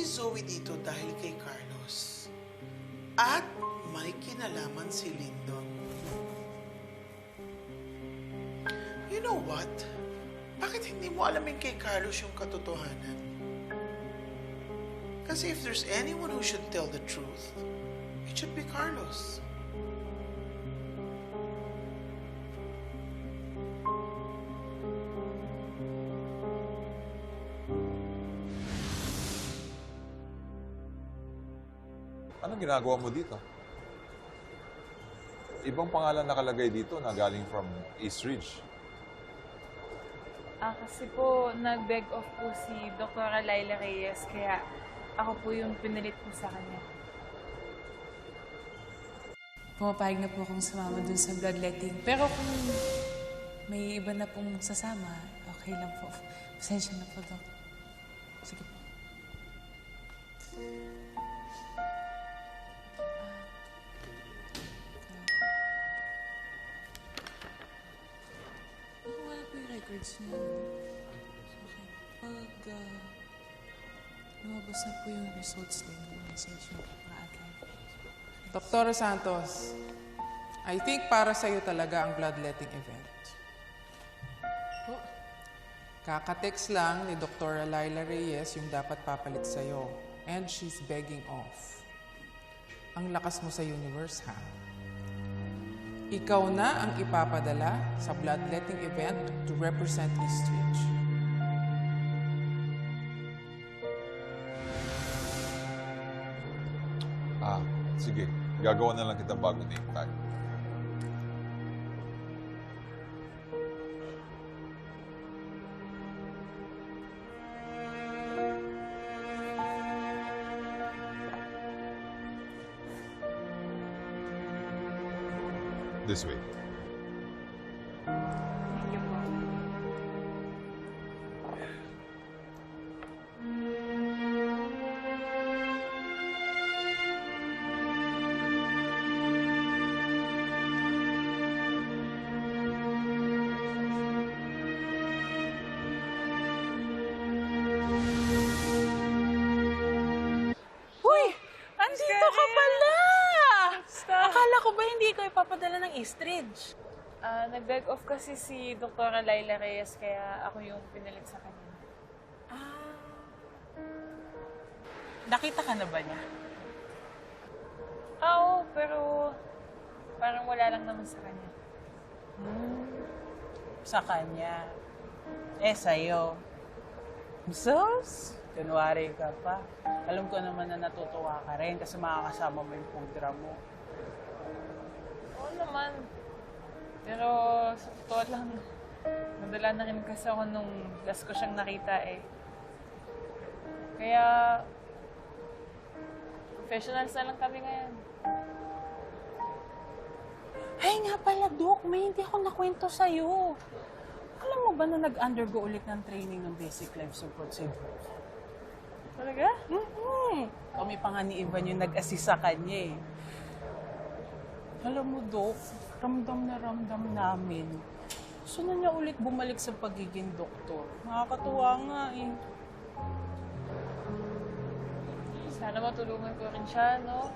Zoe dito dahil kay Carlos. At may kinalaman si Lyndon. You know what? Bakit hindi mo alamin kay Carlos yung katotohanan? Kasi if there's anyone who should tell the truth, it should be Carlos. Anong ginagawa mo dito? Ibang pangalan nakalagay dito na galing from East Ridge. Ah, kasi po, nag-beg off po si Dr. Laila Reyes, kaya ako po yung pinalit po sa kanya. Pumapayag na po akong sumama dun sa bloodletting. Pero kung may iba na pong sasama, okay lang po. Pasensya na po, Dok. Sige po. Po. Okay. Pag uh, lumabas na po yung results din, message mo po agad. Dr. Santos, I think para sa'yo talaga ang bloodletting event. Kakatext lang ni Dr. Laila Reyes yung dapat papalit sa'yo. And she's begging off. Ang lakas mo sa universe, ha? Ikaw na ang ipapadala sa bloodletting event to represent East Ridge. Ah, sige. Gagawa na lang kita bago name tag. This way. Ipapadala ng East Ridge? ah, nag-beg off kasi si Dr. Laila Reyes, kaya ako yung pinalit sa kanya. Ah. Nakita ka na ba niya? Ah, oo, pero parang wala lang naman sa kanya. Sa kanya. Eh, sa'yo. Sus! Kunwari ka pa. Alam ko naman na natutuwa ka rin kasi makakasama mo yung pudra mo. Oo naman. Pero sa totoo lang, nadala na rin kasi ako nung last ko siyang nakita eh. Kaya, professionals na lang kami ngayon. Ay nga pala, Doc, may hindi ako nakwento sa'yo. Alam mo ba na nag-undergo ulit ng training ng basic life support si Doc? Talaga? Mm-hmm. Kami pa nga ni Ivan yung nag-assist sa kanya eh. Alam mo, Dok, ramdam na ramdam namin. Gusto na niya ulit bumalik sa pagiging doktor. Nakakatuwa nga eh. Sana matulungan ko rin siya, no?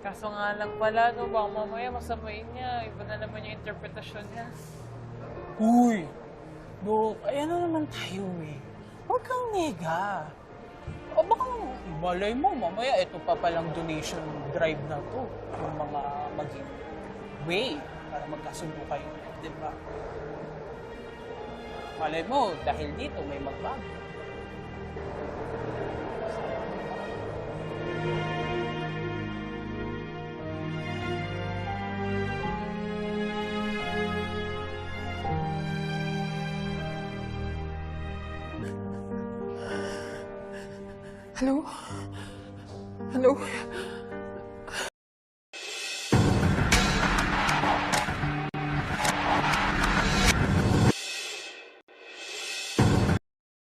Kaso nga lang pala, no, baka mamaya masamain niya. Iba na naman yung interpretasyon niya. Uy! Dok, ayan na naman tayo eh. Huwag kang nega. O baka malay mo, mamaya ito pa palang donation drive na to. Yung mga maging way para magkasundo kayo. Di ba? Malay mo, dahil dito may magbago. Hello? Hello?